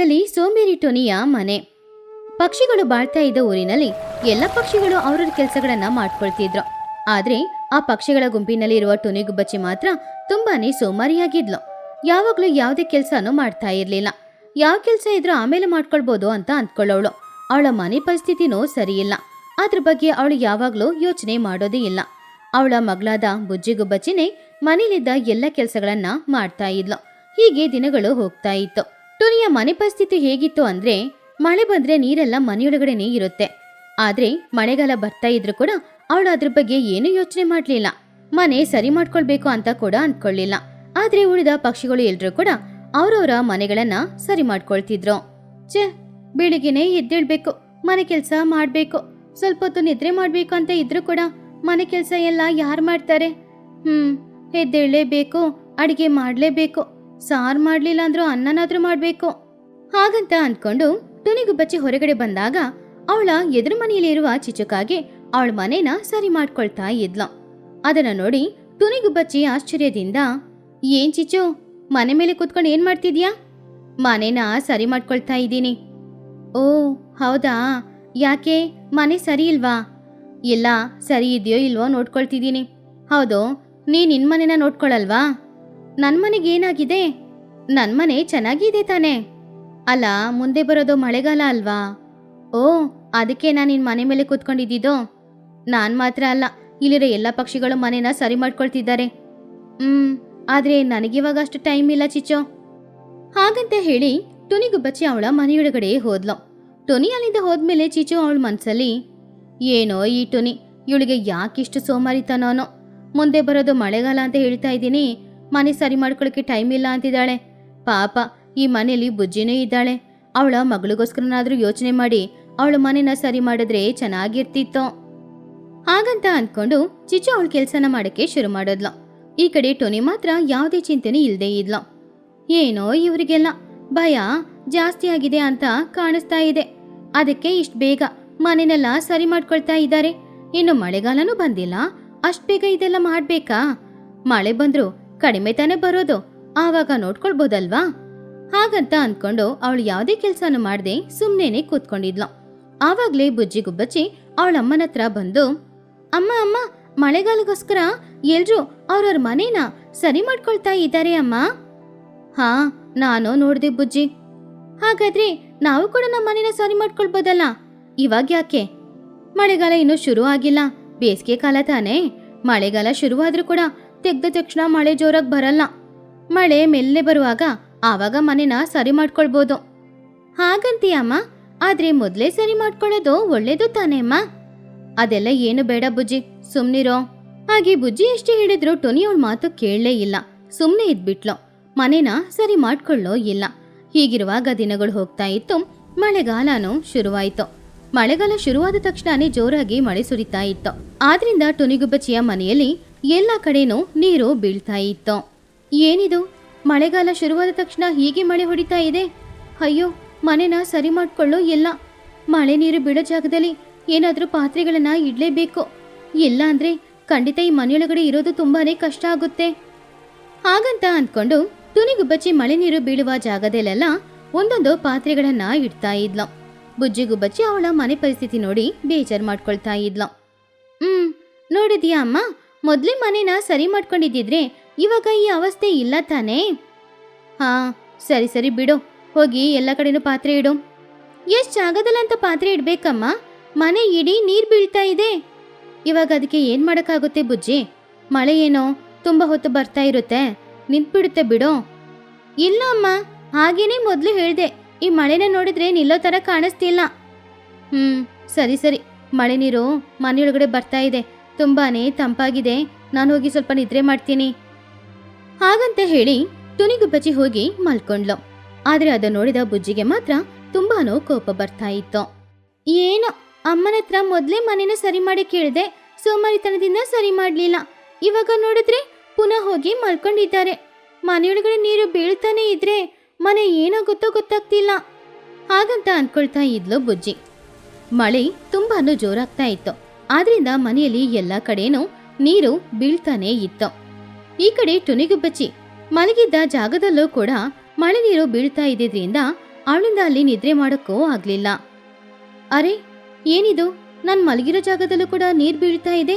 ಪಕ್ಕದಲ್ಲಿ ಸೋಂಬೇರಿ ಟೊನಿಯ ಮನೆ. ಪಕ್ಷಿಗಳು ಬಾಳ್ತಾ ಇದ್ದ ಊರಿನಲ್ಲಿ ಎಲ್ಲ ಪಕ್ಷಿಗಳು ಅವ್ರವ್ರ ಕೆಲಸಗಳನ್ನ ಮಾಡ್ಕೊಳ್ತಿದ್ರು. ಆದ್ರೆ ಆ ಪಕ್ಷಿಗಳ ಗುಂಪಿನಲ್ಲಿ ಇರುವ ಟುನಿಗುಬ್ಬಚ್ಚಿ ಮಾತ್ರ ತುಂಬಾನೇ ಸೋಮಾರಿಯಾಗಿದ್ಲು. ಯಾವಾಗ್ಲೂ ಯಾವುದೇ ಕೆಲಸನೂ ಮಾಡ್ತಾ ಇರ್ಲಿಲ್ಲ. ಯಾವ ಕೆಲಸ ಇದ್ರೂ ಆಮೇಲೆ ಮಾಡ್ಕೊಳ್ಬೋದು ಅಂತ ಅಂದ್ಕೊಳ್ಳೋಳು. ಅವಳ ಮನೆ ಪರಿಸ್ಥಿತಿನೂ ಸರಿಯಿಲ್ಲ. ಅದ್ರ ಬಗ್ಗೆ ಅವಳು ಯಾವಾಗ್ಲೂ ಯೋಚನೆ ಮಾಡೋದೇ ಇಲ್ಲ. ಅವಳ ಮಗಳಾದ ಬುಜ್ಜಿಗುಬ್ಬಚ್ಚಿನೇ ಮನೇಲಿದ್ದ ಎಲ್ಲ ಕೆಲಸಗಳನ್ನ ಮಾಡ್ತಾ ಇದ್ಲು. ಹೀಗೆ ದಿನಗಳು ಹೋಗ್ತಾ ಇತ್ತು. ಟುನಿಯ ಮನೆ ಪರಿಸ್ಥಿತಿ ಹೇಗಿತ್ತು ಅಂದ್ರೆ, ಮಳೆ ಬಂದ್ರೆ ನೀರೆಲ್ಲ ಮನೆಯೊಳಗಡೆನೇ ಇರುತ್ತೆ ಆದ್ರೆ, ಮಳೆಗಾಲ ಬರ್ತಾ ಇದ್ರು ಕೂಡ ಅವಳು ಅದ್ರ ಬಗ್ಗೆ ಏನು ಯೋಚನೆ ಮಾಡ್ಲಿಲ್ಲ. ಮನೆ ಸರಿ ಮಾಡ್ಕೊಳ್ಬೇಕು ಅಂತ ಕೂಡ ಅನ್ಕೊಳ್ಳಿಲ್ಲ ಆದ್ರೆ ಉಳಿದ ಪಕ್ಷಿಗಳು ಎಲ್ಲರೂ ಕೂಡ ಅವರವರ ಮನೆಗಳನ್ನ ಸರಿ ಮಾಡ್ಕೊಳ್ತಿದ್ರು. ಛೇ, ಬೆಳಿಗ್ಗೆನೆ ಎದ್ದೇಳ್ಬೇಕು, ಮನೆ ಕೆಲಸ ಮಾಡ್ಬೇಕು, ಸ್ವಲ್ಪ ಹೊತ್ತು ನಿದ್ರೆ ಮಾಡ್ಬೇಕು ಅಂತ ಇದ್ರು ಕೂಡ ಮನೆ ಕೆಲಸ ಎಲ್ಲ ಯಾರು ಮಾಡ್ತಾರೆ? ಹ್ಮ್, ಎದ್ದೇಳಲೇಬೇಕು, ಅಡಿಗೆ ಮಾಡ್ಲೇಬೇಕು ಸಾರು ಮಾಡ್ಲಿಲ್ಲ ಅಂದ್ರೂ ಅನ್ನನಾದ್ರೂ ಮಾಡ್ಬೇಕು. ಹಾಗಂತ ಅಂದ್ಕೊಂಡು ಟುನಿಗು ಬಚ್ಚಿ ಹೊರಗಡೆ ಬಂದಾಗ ಅವಳ ಎದುರು ಮನೆಯಲ್ಲಿರುವ ಚಿಚುಕಾಗೆ ಅವಳ ಮನೇನ ಸರಿ ಮಾಡ್ಕೊಳ್ತಾ ಇದ್ಲ. ಅದನ್ನ ನೋಡಿ ಟುನಿಗುಬ್ಬಚ್ಚಿ ಆಶ್ಚರ್ಯದಿಂದ, ಏನ್ ಚಿಚು ಮನೆ ಮೇಲೆ ಕೂತ್ಕೊಂಡು ಏನ್ ಮಾಡ್ತಿದ್ಯಾ? ಮನೇನ ಸರಿ ಮಾಡ್ಕೊಳ್ತಾ ಇದ್ದೀನಿ. ಓ, ಹೌದಾ? ಯಾಕೆ? ಮನೆ ಸರಿ ಇಲ್ವಾ? ಇಲ್ಲ ಸರಿ ಇದೆಯೋ ಇಲ್ವೋ ನೋಡ್ಕೊಳ್ತಿದ್ದೀನಿ. ಹೌದು ನೀ ನಿನ್ನ ಮನೇನ ನೋಡ್ಕೊಳಲ್ವಾ? ನನ್ ಮನೆಗೇನಾಗಿದೆ ನನ್ ಮನೆ ಚೆನ್ನಾಗಿದೆ ತಾನೆ. ಅಲ್ಲ, ಮುಂದೆ ಬರೋದು ಮಳೆಗಾಲ ಅಲ್ವಾ? ಓ, ಅದಕ್ಕೆ ನಾನು ನಿನ್ ಮನೆ ಮೇಲೆ ಕೂತ್ಕೊಂಡಿದ್ದೀದೋ? ನಾನ್ ಮಾತ್ರ ಅಲ್ಲ, ಇಲ್ಲಿರೋ ಎಲ್ಲ ಪಕ್ಷಿಗಳು ಮನೇನ ಸರಿ ಮಾಡ್ಕೊಳ್ತಿದ್ದಾರೆ. ಹ್ಮ್, ಆದ್ರೆ ನನಗಿವಾಗ ಅಷ್ಟು ಟೈಮ್ ಇಲ್ಲ ಚಿಚೋ ಹಾಗಂತ ಹೇಳಿ ಟುನಿಗುಬ್ಬಚ್ಚಿ ಅವಳ ಮನೆಯೊಳಗಡೆ ಹೋದ್ಲು. ಟೊನಿ ಅಲ್ಲಿಂದ ಹೋದ್ಮೇಲೆ ಚಿಚು ಅವಳ ಮನಸ್ಸಲ್ಲಿ ಏನೋ ಈ ಟೊನಿ, ಇವಳಿಗೆ ಯಾಕಿಷ್ಟು ಸೋಮಾರಿತನೋನೋ. ಮುಂದೆ ಬರೋದು ಮಳೆಗಾಲ ಅಂತ ಹೇಳ್ತಾ ಇದ್ದೀನಿ. ಮನೆ ಸರಿ ಮಾಡ್ಕೊಳಕ್ಕೆ ಟೈಮ್ ಇಲ್ಲ ಅಂತಿದ್ದಾಳೆ. ಪಾಪ, ಈ ಮನೆಯಲ್ಲಿ ಬುಜ್ಜಿನೂ ಇದ್ದಾಳೆ. ಅವಳ ಮಗಳಿಗೋಸ್ಕರನಾದ್ರೂ ಯೋಚನೆ ಮಾಡಿ ಅವಳ ಮನೆನ ಸರಿ ಮಾಡಿದ್ರೆ ಚೆನ್ನಾಗಿರ್ತಿತ್ತು. ಹಾಗಂತ ಅಂದ್ಕೊಂಡು ಚಿಚು ಅವಳ ಕೆಲ್ಸನ ಮಾಡಕ್ಕೆ ಶುರು ಮಾಡಿದ್ಲು. ಈ ಕಡೆ ಟೊನಿ ಮಾತ್ರ ಯಾವುದೇ ಚಿಂತೆನೂ ಇಲ್ಲದೆ ಇದ್ಲು. ಏನೋ ಇವರಿಗೆಲ್ಲ ಭಯ ಜಾಸ್ತಿ ಆಗಿದೆ ಅಂತ ಕಾಣಿಸ್ತಾ ಇದೆ. ಅದಕ್ಕೆ ಇಷ್ಟ ಬೇಗ ಮನೆನೆಲ್ಲ ಸರಿ ಮಾಡ್ಕೊಳ್ತಾ ಇದ್ದಾರೆ. ಇನ್ನು ಮಳೆಗಾಲನೂ ಬಂದಿಲ್ಲ. ಅಷ್ಟ್ ಬೇಗ ಇದೆಲ್ಲ ಮಾಡ್ಬೇಕಾ? ಮಳೆ ಬಂದ್ರು ಕಡಿಮೆ ತಾನೇ ಬರೋದು ಆವಾಗ ನೋಡ್ಕೊಳ್ಬೋದಲ್ವಾ? ಹಾಗಂತ ಅನ್ಕೊಂಡು ಅವಳು ಯಾವುದೇ ಕೆಲ್ಸನೂ ಮಾಡ್ದೆ ಸುಮ್ಮನೆ ಕೂತ್ಕೊಂಡಿದ್ಲು. ಆವಾಗ್ಲೇ ಬುಜ್ಜಿ ಗುಬ್ಬಚ್ಚಿ ಅವಳ ಅಮ್ಮನ ಹತ್ರ ಬಂದು, ಅಮ್ಮ ಅಮ್ಮ, ಮಳೆಗಾಲಗೋಸ್ಕರ ಎಲ್ರೂ ಅವ್ರವ್ರ ಮನೇನ ಸರಿ ಮಾಡ್ಕೊಳ್ತಾ ಇದ್ದಾರೆ ಅಮ್ಮ? ಹಾ, ನಾನು ನೋಡ್ದೆ ಬುಜ್ಜಿ. ಹಾಗಾದ್ರೆ ನಾವು ಕೂಡ ನಮ್ಮ ಮನೇನ ಸರಿ ಮಾಡ್ಕೊಳ್ಬೋದಲ್ಲ? ಇವಾಗ ಯಾಕೆ? ಮಳೆಗಾಲ ಇನ್ನೂ ಶುರು ಆಗಿಲ್ಲ ಬೇಸಿಗೆ ಕಾಲ ತಾನೇ. ಮಳೆಗಾಲ ಶುರುವಾದ್ರೂ ಕೂಡ ತೆಗ್ದ ತಕ್ಷಣ ಮಳೆ ಜೋರಾಗಿ ಬರಲ್ಲ. ಮಳೆ ಮೆಲ್ಲೆ ಬರುವಾಗ ಆವಾಗ ಮನೆನ ಸರಿ ಮಾಡ್ಕೊಳ್ಬೋದು. ಹಾಗಂತೀಯಮ್ಮ ಆದ್ರೆ ಮೊದ್ಲೇ ಸರಿ ಮಾಡ್ಕೊಳ್ಳೋದು ಒಳ್ಳೇದು ತಾನೇ ಅಮ್ಮ? ಅದೆಲ್ಲ ಏನು ಬೇಡ ಬುಜ್ಜಿ, ಸುಮ್ನಿರೋ. ಹಾಗೆ ಬುಜ್ಜಿ ಎಷ್ಟೇ ಹೇಳಿದ್ರು ಟೊನಿ ಅವಳ ಮಾತು ಕೇಳಲೇ ಇಲ್ಲ. ಸುಮ್ನೆ ಇದ್ಬಿಟ್ಲು. ಮನೇನ ಸರಿ ಮಾಡ್ಕೊಳ್ಳೋ ಇಲ್ಲ. ಹೀಗಿರುವಾಗ ದಿನಗಳು ಹೋಗ್ತಾ ಇತ್ತು. ಮಳೆಗಾಲನೂ ಶುರುವಾಯಿತು. ಮಳೆಗಾಲ ಶುರುವಾದ ತಕ್ಷಣನೇ ಜೋರಾಗಿ ಮಳೆ ಸುರಿತಾ ಇತ್ತು. ಆದ್ರಿಂದ ಟೊನಿಗುಬ್ಬಚ್ಚಿಯ ಮನೆಯಲ್ಲಿ ಎಲ್ಲ ಕಡೆನೂ ನೀರು ಬೀಳ್ತಾ ಇತ್ತು. ಏನಿದು? ಮಳೆಗಾಲ ಶುರುವಾದ ತಕ್ಷಣ ಹೀಗೆ ಮಳೆ ಹೊಡಿತಾ ಇದೆ? ಅಯ್ಯೋ, ಮನೆನ ಸರಿ ಮಾಡ್ಕೊಳ್ಳೋ ಎಲ್ಲ ಮಳೆ ನೀರು ಬೀಳೋ ಜಾಗದಲ್ಲಿ ಏನಾದರೂ ಪಾತ್ರೆಗಳನ್ನ ಇಡಲೇಬೇಕು. ಇಲ್ಲ ಅಂದರೆ ಖಂಡಿತ ಈ ಮನೆಯೊಳಗಡೆ ಇರೋದು ತುಂಬಾನೇ ಕಷ್ಟ ಆಗುತ್ತೆ. ಹಾಗಂತ ಅಂದ್ಕೊಂಡು ತುನಿಗುಬ್ಬಚ್ಚಿ ಮಳೆ ನೀರು ಬೀಳುವ ಜಾಗದಲ್ಲೆಲ್ಲ ಒಂದೊಂದು ಪಾತ್ರೆಗಳನ್ನ ಇಡ್ತಾ ಇದ್ಲು. ಬುಜ್ಜಿಗುಬ್ಬಚ್ಚಿ ಅವಳ ಮನೆ ಪರಿಸ್ಥಿತಿ ನೋಡಿ ಬೇಜಾರ್ ಮಾಡ್ಕೊಳ್ತಾ ಇದ್ಲು. ಹ್ಮ್, ನೋಡಿದ್ಯಾ ಅಮ್ಮ? ಮೊದ್ಲೇ ಮನೇನ ಸರಿ ಮಾಡ್ಕೊಂಡಿದ್ದಿದ್ರೆ ಇವಾಗ ಈ ಅವಸ್ಥೆ ಇಲ್ಲ ತಾನೇ? ಹಾ, ಸರಿ ಸರಿ ಬಿಡು. ಹೋಗಿ ಎಲ್ಲ ಕಡೆನೂ ಪಾತ್ರೆ ಇಡು. ಎಷ್ಟ್ ಜಾಗದಲ್ಲಂತ ಪಾತ್ರೆ ಇಡಬೇಕಮ್ಮ? ಮನೆ ಇಡೀ ನೀರ್ ಬೀಳ್ತಾ ಇದೆ. ಇವಾಗ ಅದಕ್ಕೆ ಏನು ಮಾಡೋಕ್ಕಾಗುತ್ತೆ ಬುಜ್ಜಿ? ಮಳೆ ಏನೋ ತುಂಬಾ ಹೊತ್ತು ಬರ್ತಾ ಇರುತ್ತೆ. ನಿಂತ್ಬಿಡುತ್ತೆ ಬಿಡು. ಇಲ್ಲ ಅಮ್ಮ, ಹಾಗೇನೆ ಮೊದಲು ಹೇಳಿದೆ. ಈ ಮಳೆನ ನೋಡಿದ್ರೆ ನಿಲ್ಲೋ ತರ ಕಾಣಿಸ್ತಿಲ್ಲ. ಹ್ಮ್, ಸರಿ ಸರಿ. ಮಳೆ ನೀರು ಮನೆಯೊಳಗಡೆ ಬರ್ತಾ ಇದೆ. ತುಂಬಾನೇ ತಂಪಾಗಿದೆ. ನಾನು ಹೋಗಿ ಸ್ವಲ್ಪ ನಿದ್ರೆ ಮಾಡ್ತೀನಿ. ಹಾಗಂತ ಹೇಳಿ ತುನಿಗುಬ್ಬಚ್ಚಿ ಹೋಗಿ ಮಲ್ಕೊಂಡ್ಲು. ಆದ್ರೆ ಅದು ನೋಡಿದ ಬುಜ್ಜಿಗೆ ಮಾತ್ರ ತುಂಬಾನೋ ಕೋಪ ಬರ್ತಾ ಇತ್ತು. ಏನು? ಅಮ್ಮನ ಹತ್ರ ಮೊದ್ಲೇ ಮನೇನ ಸರಿ ಮಾಡಿ ಕೇಳಿದೆ ಸೋಮಾರಿತನದಿಂದ ಸರಿ ಮಾಡ್ಲಿಲ್ಲ. ಇವಾಗ ನೋಡಿದ್ರೆ ಪುನಃ ಹೋಗಿ ಮಲ್ಕೊಂಡಿದ್ದಾರೆ. ಮನೆಯೊಳಗಡೆ ನೀರು ಬೀಳ್ತಾನೆ ಇದ್ರೆ ಮನೆ ಏನೋ ಗೊತ್ತೋ ಗೊತ್ತಾಗ್ತಿಲ್ಲ. ಹಾಗಂತ ಅನ್ಕೊಳ್ತಾ ಇದ್ಲು ಬುಜ್ಜಿ. ಮಳೆ ತುಂಬಾನು ಜೋರಾಗ್ತಾ ಇತ್ತು. ಆದ್ರಿಂದ ಮನೆಯಲ್ಲಿ ಎಲ್ಲ ಕಡೆನೂ ನೀರು ಬೀಳ್ತಾನೆ ಇತ್ತು. ಈ ಕಡೆ ಟುನಿಗುಬ್ಬಚ್ಚಿ, ಮಲಗಿದ್ದ ಜಾಗದಲ್ಲೂ ಕೂಡ ಮಳೆ ನೀರು ಬೀಳ್ತಾ ಇದ್ದಿದ್ರಿಂದ ಅವಳಿಂದ ಅಲ್ಲಿ ನಿದ್ರೆ ಮಾಡೋಕ್ಕೂ ಆಗ್ಲಿಲ್ಲ. ಅರೆ, ಏನಿದು? ನಾನು ಮಲಗಿರೋ ಜಾಗದಲ್ಲೂ ಕೂಡ ನೀರು ಬೀಳ್ತಾ ಇದೆ.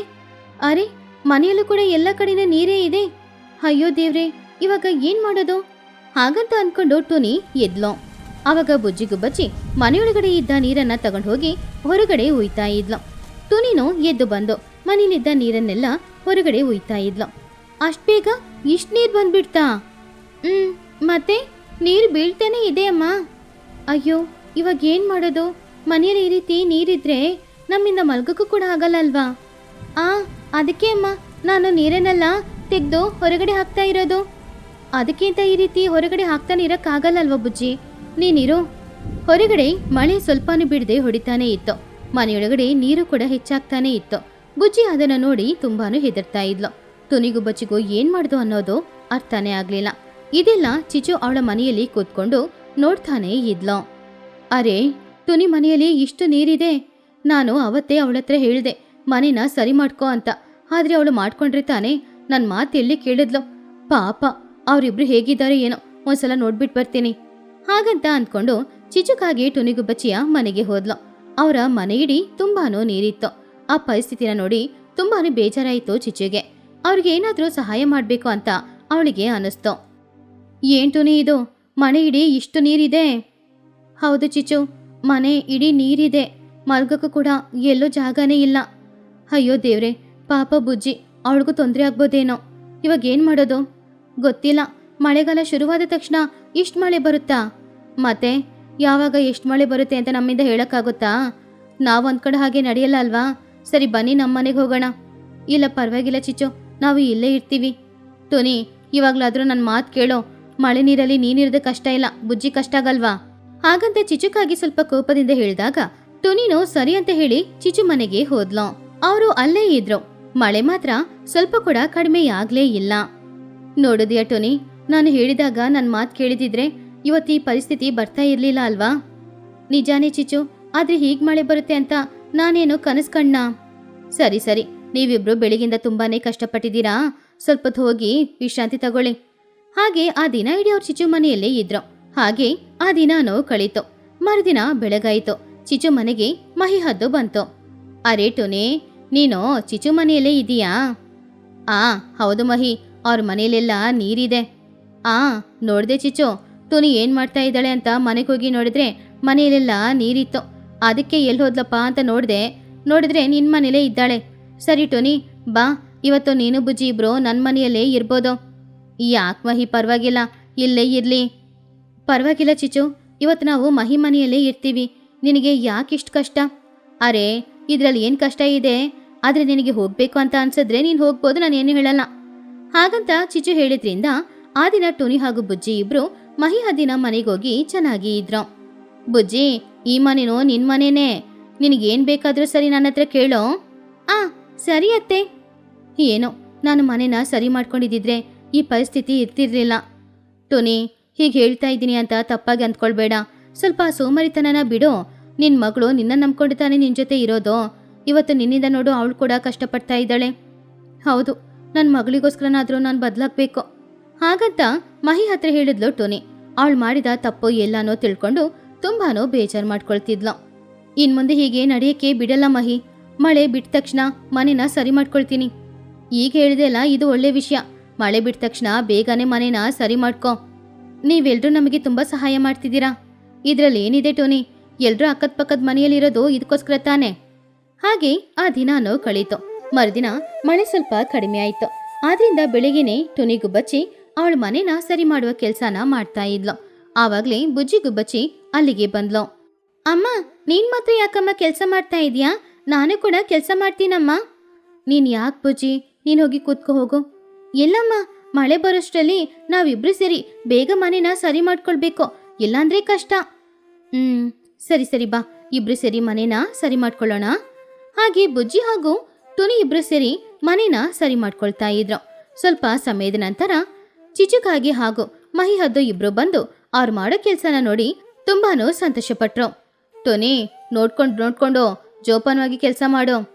ಅರೆ, ಮನೆಯಲ್ಲೂ ಕೂಡ ಎಲ್ಲ ಕಡೆನ ನೀರೇ ಇದೆ. ಅಯ್ಯೋ ದೇವ್ರೆ, ಇವಾಗ ಏನ್ ಮಾಡೋದು? ಹಾಗಂತ ಅನ್ಕೊಂಡು ಟುನಿ ಎದ್ಲೋ. ಅವಾಗ ಬುಜ್ಜಿಗುಬ್ಬಚ್ಚಿ ಮನೆಯೊಳಗಡೆ ಇದ್ದ ನೀರನ್ನ ತಗೊಂಡು ಹೋಗಿ ಹೊರಗಡೆ ಉಯ್ತಾ ಇದ್ಲು. ಟುನಿನು ಎದ್ದು ಬಂದು ಮನೇಲಿದ್ದ ನೀರನ್ನೆಲ್ಲ ಹೊರಗಡೆ ಉಯ್ತಾ ಇದ್ಲು. ಅಷ್ಟ್ ಬೇಗ ಇಷ್ಟ್ ನೀರ್ ಬಂದ್ಬಿಡ್ತಾ? ಹ್ಮ್, ಮತ್ತೆ ನೀರು ಬೀಳ್ತಾನೆ ಇದೆ ಅಮ್ಮ. ಅಯ್ಯೋ, ಇವಾಗ ಏನ್ ಮಾಡೋದು? ಮನೆಯಲ್ಲಿ ಈ ರೀತಿ ನೀರಿದ್ರೆ ನಮ್ಮಿಂದ ಮಲ್ಗಕ್ಕೂ ಕೂಡ ಆಗಲ್ಲ ಅಲ್ವಾ? ಆ, ಅದಕ್ಕೆ ಅಮ್ಮ, ನಾನು ನೀರನ್ನೆಲ್ಲ ತೆಗೆದು ಹೊರಗಡೆ ಹಾಕ್ತಾ ಇರೋದು. ಅದಕ್ಕಿಂತ ಈ ರೀತಿ ಹೊರಗಡೆ ಹಾಕ್ತಾನೆ ಇರಕ್ಕಾಗಲ್ಲಲ್ವ ಬುಜ್ಜಿ? ನೀನಿರು. ಹೊರಗಡೆ ಮಳೆ ಸ್ವಲ್ಪನೂ ಬಿಡದೆ ಹೊಡಿತಾನೆ ಇತ್ತು. ಮನೆಯೊಳಗಡೆ ನೀರು ಕೂಡ ಹೆಚ್ಚಾಗ್ತಾನೆ ಇತ್ತು. ಬುಜ್ಜಿ ಅದನ್ನ ನೋಡಿ ತುಂಬಾನು ಹೆದರ್ತಾ ಇದ್ಲು. ತುನಿಗೂ ಬಚ್ಚಿಗೂ ಏನ್ ಮಾಡ್ದು ಅನ್ನೋದು ಅರ್ಥನೇ ಆಗ್ಲಿಲ್ಲ. ಇದೆಲ್ಲ ಚಿಚು ಅವಳ ಮನೆಯಲ್ಲಿ ಕೂತ್ಕೊಂಡು ನೋಡ್ತಾನೆ ಇದ್ಲು. ಅರೆ, ತುನಿ ಮನೆಯಲ್ಲಿ ಇಷ್ಟು ನೀರಿದೆ? ನಾನು ಅವತ್ತೇ ಅವಳ ಹತ್ರ ಹೇಳ್ದೆ, ಮನೇನ ಸರಿ ಮಾಡ್ಕೋ ಅಂತ. ಆದ್ರೆ ಅವಳು ಮಾಡ್ಕೊಂಡ್ರೆ ತಾನೆ ನನ್ನ ಮಾತು ಎಲ್ಲಿ ಕೇಳಿದ್ಲು? ಪಾಪ, ಅವರಿಬ್ರು ಹೇಗಿದ್ದಾರೆ ಏನೋ, ಒಂದ್ಸಲ ನೋಡ್ಬಿಟ್ಟು ಬರ್ತೀನಿ. ಹಾಗಂತ ಅಂದ್ಕೊಂಡು ಚಿಚುಕಾಗಿ ಟುನಿಗುಬ್ಬಚ್ಚಿಯ ಮನೆಗೆ ಹೋದ್ಲು. ಅವರ ಮನೆ ಇಡೀ ತುಂಬಾನೂ ನೀರಿತ್ತು. ಆ ಪರಿಸ್ಥಿತಿನ ನೋಡಿ ತುಂಬಾನೇ ಬೇಜಾರಾಯಿತು ಚಿಚ್ಚೆಗೆ. ಅವ್ರಿಗೆ ಏನಾದರೂ ಸಹಾಯ ಮಾಡಬೇಕು ಅಂತ ಅವಳಿಗೆ ಅನಿಸ್ತು ಏನ್ ಟುನಿ ಇದು? ಮನೆ ಇಡೀ ಇಷ್ಟು ನೀರಿದೆ? ಹೌದು ಚಿಚು ಮನೆ ಇಡೀ ನೀರಿದೆ. ಮಲ್ಗಕ್ಕೂ ಕೂಡ ಎಲ್ಲೋ ಜಾಗನೇ ಇಲ್ಲ. ಅಯ್ಯೋ ದೇವ್ರೆ, ಪಾಪ ಬುಜ್ಜಿ, ಅವಳಿಗೂ ತೊಂದರೆ ಆಗ್ಬೋದೇನೋ. ಇವಾಗ ಏನ್ ಮಾಡೋದು? ಗೊತ್ತಿಲ್ಲ. ಮಳೆಗಾಲ ಶುರುವಾದ ತಕ್ಷಣ ಇಷ್ಟು ಮಳೆ ಬರುತ್ತಾ? ಮತ್ತೆ? ಯಾವಾಗ ಎಷ್ಟು ಮಳೆ ಬರುತ್ತೆ ಅಂತ ನಮ್ಮಿಂದ ಹೇಳೋಕ್ಕಾಗುತ್ತಾ? ನಾವು ಅಂದ್ಕೊಂಡ ಹಾಗೆ ನಡೆಯಲ್ಲ ಅಲ್ವಾ? ಸರಿ, ಬನ್ನಿ ನಮ್ಮ ಮನೆಗೆ ಹೋಗೋಣ. ಇಲ್ಲ, ಪರವಾಗಿಲ್ಲ ಚಿಚ್ಚು. ನಾವು ಇಲ್ಲೇ ಇರ್ತೀವಿ. ಟೋನಿ ಇವಾಗ್ಲಾದ್ರೂ ನನ್ನ ಮಾತು ಕೇಳೋ. ಮಳೆ ನೀರಲ್ಲಿ ನೀನಿರೋದು ಕಷ್ಟ ಇಲ್ಲ. ಬುಜ್ಜಿ ಕಷ್ಟ ಆಗಲ್ವಾ? ಹಾಗಂತ ಚಿಚುಕಾಗಿ ಸ್ವಲ್ಪ ಕೋಪದಿಂದ ಹೇಳಿದಾಗ ಟೊನಿನೋ ಸರಿ ಅಂತ ಹೇಳಿ ಚಿಚು ಮನೆಗೆ ಹೋದ್ಲು. ಅವರು ಅಲ್ಲೇ ಇದ್ರು. ಮಳೆ ಮಾತ್ರ ಸ್ವಲ್ಪ ಕೂಡ ಕಡಿಮೆಯಾಗ್ಲೇ ಇಲ್ಲ. ನೋಡಿದ್ಯಾ ಟೊನಿ ನಾನು ಹೇಳಿದಾಗ ನನ್ನ ಮಾತು ಕೇಳಿದಿದ್ರೆ ಇವತ್ತು ಈ ಪರಿಸ್ಥಿತಿ ಬರ್ತಾ ಇರಲಿಲ್ಲ ಅಲ್ವಾ? ನಿಜಾನೇ ಚಿಚು ಆದರೆ ಹೀಗೆ ಮಳೆ ಬರುತ್ತೆ ಅಂತ ನಾನೇನು ಕನಸು ಕಣ್ಣ ಸರಿ ಸರಿ, ನೀವಿಬ್ರು ಬೆಳಿಗಿಂದ ತುಂಬಾ ಕಷ್ಟಪಟ್ಟಿದ್ದೀರಾ? ಸ್ವಲ್ಪ ಹೋಗಿ ವಿಶ್ರಾಂತಿ ತಗೊಳ್ಳಿ. ಹಾಗೆ ಆ ದಿನ ಇಡೀ ಅವ್ರ ಚಿಚು ಮನೆಯಲ್ಲೇ ಇದ್ರು. ಹಾಗೆ ಆ ದಿನಾನೂ ಕಳೀತು. ಮರುದಿನ ಬೆಳಗಾಯಿತು. ಚಿಚು ಮನೆಗೆ ಮಹಿ ಹದ್ದು ಬಂತು. ಅರೇ ಟೊನೆ, ನೀನು ಚಿಚು ಮನೆಯಲ್ಲೇ ಇದೀಯಾ? ಆ, ಹೌದು ಮಹಿ, ಅವ್ರ ಮನೆಯಲ್ಲೆಲ್ಲ ನೀರಿದೆ. ಆ, ನೋಡ್ದೆ ಚಿಚು ಟುನಿ ಏನ್ ಮಾಡ್ತಾ ಇದ್ದಾಳೆ ಅಂತ ಮನೆಗೆ ಹೋಗಿ ನೋಡಿದ್ರೆ ಮನೆಯಲ್ಲೆಲ್ಲ ನೀರಿತ್ತು. ಅದಕ್ಕೆ ಎಲ್ಲಿ ಹೋದ್ಲಪ್ಪ ಅಂತ ನೋಡಿದೆ. ನೋಡಿದ್ರೆ ನಿನ್ ಮನೇಲೇ ಇದ್ದಾಳೆ. ಸರಿ ಟೋನಿ, ಬಾ. ಇವತ್ತು ನೀನು ಬುಜ್ಜಿ ಇಬ್ರು ನನ್ನ ಮನೆಯಲ್ಲೇ ಇರ್ಬೋದು. ಯಾಕೆ ಮಹಿ, ಪರವಾಗಿಲ್ಲ. ಇಲ್ಲೇ ಇರ್ಲಿ. ಪರವಾಗಿಲ್ಲ ಚಿಚು ಇವತ್ತು ನಾವು ಮಹಿ ಮನೆಯಲ್ಲೇ ಇರ್ತೀವಿ. ನಿನಗೆ ಯಾಕಿಷ್ಟು ಕಷ್ಟ? ಅರೆ, ಇದ್ರಲ್ಲಿ ಏನು ಕಷ್ಟ ಇದೆ? ಆದರೆ ನಿನಗೆ ಹೋಗ್ಬೇಕು ಅಂತ ಅನ್ಸಿದ್ರೆ ನೀನು ಹೋಗ್ಬೋದು ನಾನು ಏನು ಹೇಳಲ್ಲ. ಹಾಗಂತ ಚಿಚು ಹೇಳಿದ್ರಿಂದ ಆ ದಿನ ಟೋನಿ ಹಾಗೂ ಬುಜ್ಜಿ ಇಬ್ರು ಮಹಿ ಹದಿನ ಮನೆಗೋಗಿ ಚೆನ್ನಾಗಿ ಇದ್ರು. ಬುಜ್ಜಿ, ಈ ಮನೆನೋ ನಿನ್ ಮನೆನೇ. ನಿನಗೇನ್ ಬೇಕಾದ್ರೂ ಸರಿ ನನ್ನ ಹತ್ರ ಕೇಳೋ? ಆ, ಸರಿ ಅತ್ತೆ. ಏನೋ, ನಾನು ಮನೆನ ಸರಿ ಮಾಡ್ಕೊಂಡಿದ್ದಿದ್ರೆ ಈ ಪರಿಸ್ಥಿತಿ ಇರ್ತಿರ್ಲಿಲ್ಲ. ಟೋನಿ, ಹೀಗೆ ಹೇಳ್ತಾ ಇದ್ದೀನಿ ಅಂತ ತಪ್ಪಾಗಿ ಅಂದ್ಕೊಳ್ಬೇಡ. ಸ್ವಲ್ಪ ಸೋಮರಿತನನ ಬಿಡು. ನಿನ್ ಮಗಳು ನಿನ್ನ ನಂಬ್ಕೊಂಡು ತಾನೇ ನಿನ್ ಜೊತೆ ಇರೋದು. ಇವತ್ತು ನಿನ್ನಿಂದ ನೋಡು ಅವಳು ಕೂಡ ಕಷ್ಟಪಡ್ತಾ ಇದ್ದಾಳೆ. ಹೌದು ನನ್ನ ಮಗಳಿಗೋಸ್ಕರನಾದರೂ ನಾನು ಬದಲಾಗಬೇಕು. ಹಾಗಂತ ಮಹಿ ಹತ್ರ ಹೇಳಿದ್ಲು ಟೋನಿ. ಅವಳು ಮಾಡಿದ ತಪ್ಪು ಎಲ್ಲಾನೋ ತಿಳ್ಕೊಂಡು ತುಂಬಾನೋ ಬೇಜಾರು ಮಾಡ್ಕೊಳ್ತಿದ್ಲು. ಇನ್ ಮುಂದೆ ಹೀಗೆ ನಡೆಯಕ್ಕೆ ಬಿಡಲ್ಲ ಮಹಿ. ಮಳೆ ಬಿಟ್ಟ ತಕ್ಷಣ ಮನೇನ ಸರಿ ಮಾಡ್ಕೊಳ್ತೀನಿ. ಈಗ ಹೇಳಿದೆಲ್ಲ ಇದು ಒಳ್ಳೆ ವಿಷಯ. ಮಳೆ ಬಿಟ್ಟ ತಕ್ಷಣ ಬೇಗನೆ ಮನೇನ ಸರಿ ಮಾಡ್ಕೊ. ನೀವೆಲ್ರೂ ನಮಗೆ ತುಂಬಾ ಸಹಾಯ ಮಾಡ್ತಿದ್ದೀರಾ? ಇದರಲ್ಲಿ ಏನಿದೆ ಟೋನಿ? ಎಲ್ರೂ ಅಕ್ಕದ ಪಕ್ಕದ ಮನೆಯಲ್ಲಿರೋದು ಇದಕ್ಕೋಸ್ಕರ ತಾನೆ? ಹಾಗೆ ಆ ದಿನಾನೋ ಕಳೀತು. ಮರುದಿನ ಮಳೆ ಸ್ವಲ್ಪ ಕಡಿಮೆ ಆಯ್ತು. ಆದ್ರಿಂದ ಬೆಳಿಗ್ಗೆನೆ ಟೊನಿಗೂ ಗುಬ್ಬಚ್ಚಿ ಅವಳ ಮನೆನ ಸರಿ ಮಾಡುವ ಕೆಲಸನ ಮಾಡ್ತಾ ಇದ್ಲು. ಆವಾಗ್ಲೇ ಬುಜ್ಜಿ ಗುಬ್ಬಚ್ಚಿ ಅಲ್ಲಿಗೆ ಬಂದ್ಲು. ಅಮ್ಮ, ನೀನ್ ಮಾತ್ರ ಯಾಕಮ್ಮ ಕೆಲಸ ಮಾಡ್ತಾ ಇದೀಯಾ? ನಾನು ಕೂಡ ಕೆಲಸ ಮಾಡ್ತೀನಮ್ಮ. ನೀನ್ ಯಾಕೆ ಬುಜ್ಜಿ? ನೀನ್ ಹೋಗಿ ಕೂತ್ಕೊ, ಹೋಗು. ಎಲ್ಲಮ್ಮ, ಮಳೆ ಬರೋಷ್ಟರಲ್ಲಿ ನಾವಿಬ್ರು ಸೇರಿ ಬೇಗ ಮನೇನ ಸರಿ ಮಾಡ್ಕೊಳ್ಬೇಕು. ಇಲ್ಲಾಂದ್ರೆ ಕಷ್ಟ. ಹ್ಮ್, ಸರಿ ಸರಿ ಬಾ. ಇಬ್ರು ಸೇರಿ ಮನೇನ ಸರಿ ಮಾಡ್ಕೊಳ್ಳೋಣ. ಹಾಗೆ ಬುಜ್ಜಿ ಹಾಗೂ ತುನಿ ಇಬ್ರು ಸೇರಿ ಮನೇನ ಸರಿ ಮಾಡ್ಕೊಳ್ತಾ ಇದ್ರು. ಸ್ವಲ್ಪ ಸಮಯದ ನಂತರ ಚಿಚುಕಾಗಿ ಹಾಗೂ ಮಹಿಹದ್ದು ಇಬ್ರು ಬಂದು ಅವ್ರು ಮಾಡೋ ಕೆಲಸನ ನೋಡಿ ತುಂಬಾನು ಸಂತೋಷಪಟ್ರು. ತೊನಿ, ನೋಡ್ಕೊಂಡು ನೋಡ್ಕೊಂಡು ಜೋಪಾನವಾಗಿ ಕೆಲಸ ಮಾಡು.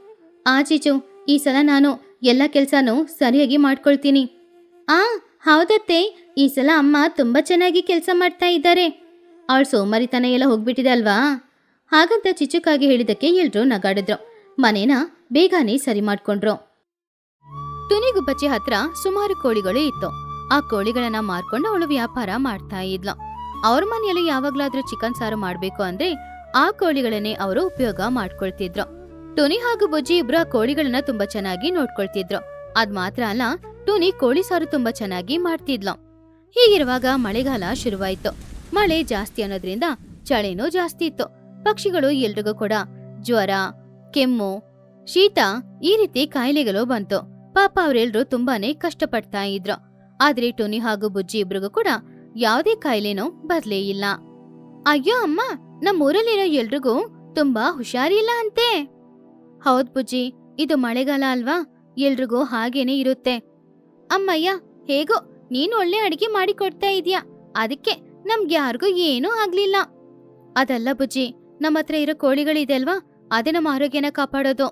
ಆ, ಚಿಚು, ಈ ಸಲ ನಾನು ಎಲ್ಲ ಕೆಲಸನೂ ಸರಿಯಾಗಿ ಮಾಡ್ಕೊಳ್ತೀನಿ. ಆ, ಹೌದತ್ತೆ. ಈ ಸಲ ಅಮ್ಮ ತುಂಬಾ ಚೆನ್ನಾಗಿ ಕೆಲಸ ಮಾಡ್ತಾ ಇದ್ದಾರೆ. ಅವಳ ಸೋಮಾರಿತನ ಎಲ್ಲ ಹೋಗ್ಬಿಟ್ಟಿದೆ ಅಲ್ವಾ? ಹಾಗಂತ ಚಿಚುಕಾಗಿ ಹೇಳಿದಕ್ಕೆ ಎಲ್ರೂ ನಗಾಡಿದ್ರು. ಮನೇನ ಬೇಗನೆ ಸರಿ ಮಾಡ್ಕೊಂಡ್ರು. ತುನಿಗುಬ್ಬಚ್ಚಿ ಹತ್ರ ಸುಮಾರು ಕೋಳಿಗಳು ಇತ್ತು. ಆ ಕೋಳಿಗಳನ್ನ ಮಾರ್ಕೊಂಡು ಅವಳು ವ್ಯಾಪಾರ ಮಾಡ್ತಾ ಇದ್ಲು. ಅವ್ರ ಮನೆಯಲ್ಲಿ ಯಾವಾಗ್ಲಾದ್ರೂ ಚಿಕನ್ ಸಾರು ಮಾಡ್ಬೇಕು ಅಂದ್ರೆ ಆ ಕೋಳಿಗಳನ್ನೇ ಅವರು ಉಪಯೋಗ ಮಾಡ್ಕೊಳ್ತಿದ್ರು. ಟೋನಿ ಹಾಗೂ ಬುಜ್ಜಿ ಇಬ್ರು ಕೋಳಿಗಳನ್ನ ತುಂಬಾ ಚೆನ್ನಾಗಿ ನೋಡ್ಕೊಳ್ತಿದ್ರು. ಅದ್ ಮಾತ್ರ ಅಲ್ಲ, ಟೋನಿ ಕೋಳಿ ಸಾರು ತುಂಬಾ ಚೆನ್ನಾಗಿ ಮಾಡ್ತಿದ್ಲು. ಹೀಗಿರುವಾಗ ಮಳೆಗಾಲ ಶುರುವಾಯ್ತು. ಮಳೆ ಜಾಸ್ತಿ ಅನ್ನೋದ್ರಿಂದ ಚಳಿನೂ ಜಾಸ್ತಿ ಇತ್ತು. ಪಕ್ಷಿಗಳು ಎಲ್ರಿಗೂ ಕೂಡ ಜ್ವರ, ಕೆಮ್ಮು, ಶೀತ ಈ ರೀತಿ ಕಾಯಿಲೆಗಳು ಬಂತು. ಪಾಪ ಅವರೆಲ್ಲರೂ ತುಂಬಾನೇ ಕಷ್ಟಪಡ್ತಾ ಇದ್ರು. ಆದ್ರೆ ಟೋನಿ ಹಾಗೂ ಬುಜ್ಜಿ ಇಬ್ರಿಗೂ ಕೂಡ ಯಾವುದೇ ಕಾಯಿಲೆನೂ ಬರ್ಲೇ ಇಲ್ಲ. ಅಯ್ಯೋ ಅಮ್ಮ, ನಮ್ಮೂರಲ್ಲಿರೋ ಎಲ್ರಿಗೂ ತುಂಬಾ ಹುಷಾರಿಲ್ಲ ಅಂತೆ. ಹೌದ್ ಬುಜ್ಜಿ, ಇದು ಮಳೆಗಾಲ ಅಲ್ವಾ? ಎಲ್ರಿಗೂ ಹಾಗೇನೆ ಇರುತ್ತೆ. ಅಮ್ಮಯ್ಯ, ಹೇಗೋ, ನೀನು ಒಳ್ಳೆ ಅಡಿಗೆ ಮಾಡಿ ಕೊಡ್ತಾ ಇದೀಯಾ? ಅದಕ್ಕೆ ನಮ್ಗೆ ಯಾರಿಗೂ ಏನೂ ಆಗ್ಲಿಲ್ಲ. ಅದಲ್ಲ ಬುಜ್ಜಿ ನಮ್ಮ ಹತ್ರ ಇರೋ ಕೋಳಿಗಳಿದೆ ಅಲ್ವಾ ಅದೇ ನಮ್ಮ ಆರೋಗ್ಯನ ಕಾಪಾಡೋದು.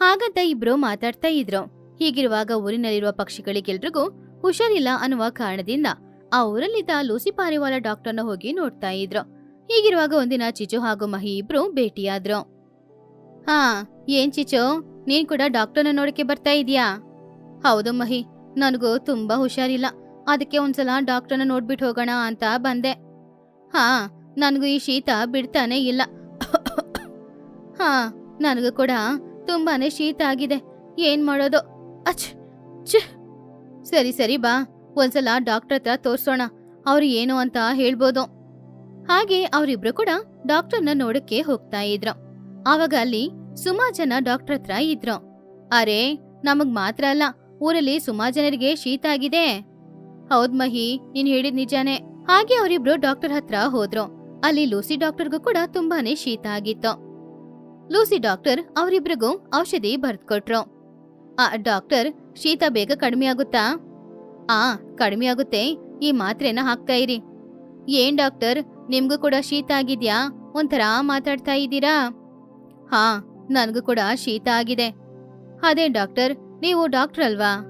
ಹಾಗಂತ ಇಬ್ರು ಮಾತಾಡ್ತಾ ಇದ್ರು. ಹೀಗಿರುವಾಗ ಊರಿನಲ್ಲಿರುವ ಪಕ್ಷಿಗಳಿಗೆಲ್ರಿಗೂ ಹುಷಾರಿಲ್ಲ ಅನ್ನುವ ಕಾರಣದಿಂದ ಆ ಊರಲ್ಲಿದ್ದ ಲೂಸಿ ಪಾರಿವಾಲ ಡಾಕ್ಟರ್ನ ಹೋಗಿ ನೋಡ್ತಾ ಇದ್ರು. ಹೀಗಿರುವಾಗ ಒಂದಿನ ಚಿಚು ಹಾಗೂ ಮಹಿ ಇಬ್ರು ಭೇಟಿಯಾದ್ರು. ಹಾ, ಏನ್ ಚಿಚು? ನೀನ್ ಕೂಡ ಡಾಕ್ಟರ್ನ ನೋಡಕ್ಕೆ ಬರ್ತಾ ಇದೀಯಾ? ಹೌದು ಮಹಿ, ನನಗೂ ತುಂಬಾ ಹುಷಾರಿಲ್ಲ. ಅದಕ್ಕೆ ಒಂದ್ಸಲ ಡಾಕ್ಟರ್ನ ನೋಡ್ಬಿಟ್ಟು ಹೋಗೋಣ ಅಂತ ಬಂದೆ. ಹಾ, ನನಗೂ ಈ ಶೀತ ಬಿಡ್ತಾನೆ ಇಲ್ಲ. ಹಾ, ನನಗೂ ಕೂಡ ತುಂಬಾನೇ ಶೀತ ಆಗಿದೆ. ಏನ್ ಮಾಡೋದು? ಅಚ್ ಸರಿ ಸರಿ ಬಾ. ಒಂದ್ಸಲ ಡಾಕ್ಟರ್ ಹತ್ರ ತೋರ್ಸೋಣ. ಅವ್ರು ಏನು ಅಂತ ಹೇಳ್ಬೋದು. ಹಾಗೆ ಅವರಿಬ್ರು ಕೂಡ ಡಾಕ್ಟರ್ನ ನೋಡಕ್ಕೆ ಹೋಗ್ತಾ ಇದ್ರು. ಆವಾಗ ಅಲ್ಲಿ ಸುಮಾ ಜನ ಡಾಕ್ಟರ್ ಹತ್ರ ಇದ್ರು. ಅರೆ, ನಮಗ್ ಮಾತ್ರ ಅಲ್ಲ, ಊರಲ್ಲಿ ಸುಮಾ ಜನರಿಗೆ ಶೀತ ಆಗಿದೆ. ಹೌದ್ ಮಹಿ, ನೀನ್ ಹೇಳಿದ್ ನಿಜಾನೇ. ಹಾಗೆ ಅವರಿಬ್ರು ಡಾಕ್ಟರ್ ಹತ್ರ ಹೋದ್ರು. ಅಲ್ಲಿ ಲೂಸಿ ಡಾಕ್ಟರ್ಗೂ ಕೂಡ ತುಂಬಾನೇ ಶೀತ ಆಗಿತ್ತು. ಲೂಸಿ ಡಾಕ್ಟರ್ ಅವರಿಬ್ರಿಗೂ ಔಷಧಿ ಬರ್ದ್ಕೊಟ್ರು. ಆ ಡಾಕ್ಟರ್ ಶೀತ ಬೇಗ ಕಡಿಮೆ ಆಗುತ್ತಾ? ಆ, ಕಡಿಮೆ ಆಗುತ್ತೆ. ಈ ಮಾತ್ರೆನ ಹಾಕ್ತಾ ಇರಿ. ಏನ್ ಡಾಕ್ಟರ್? ನಿಮ್ಗೂ ಕೂಡ ಶೀತ ಆಗಿದ್ಯಾ? ಒಂಥರ ಮಾತಾಡ್ತಾ ಇದ್ದೀರಾ? ಹಾ, ನನ್ಗೂ ಕೂಡ ಶೀತ ಆಗಿದೆ. ಅದೇ ಡಾಕ್ಟರ್, ನೀವು ಡಾಕ್ಟರ್ ಅಲ್ವಾ?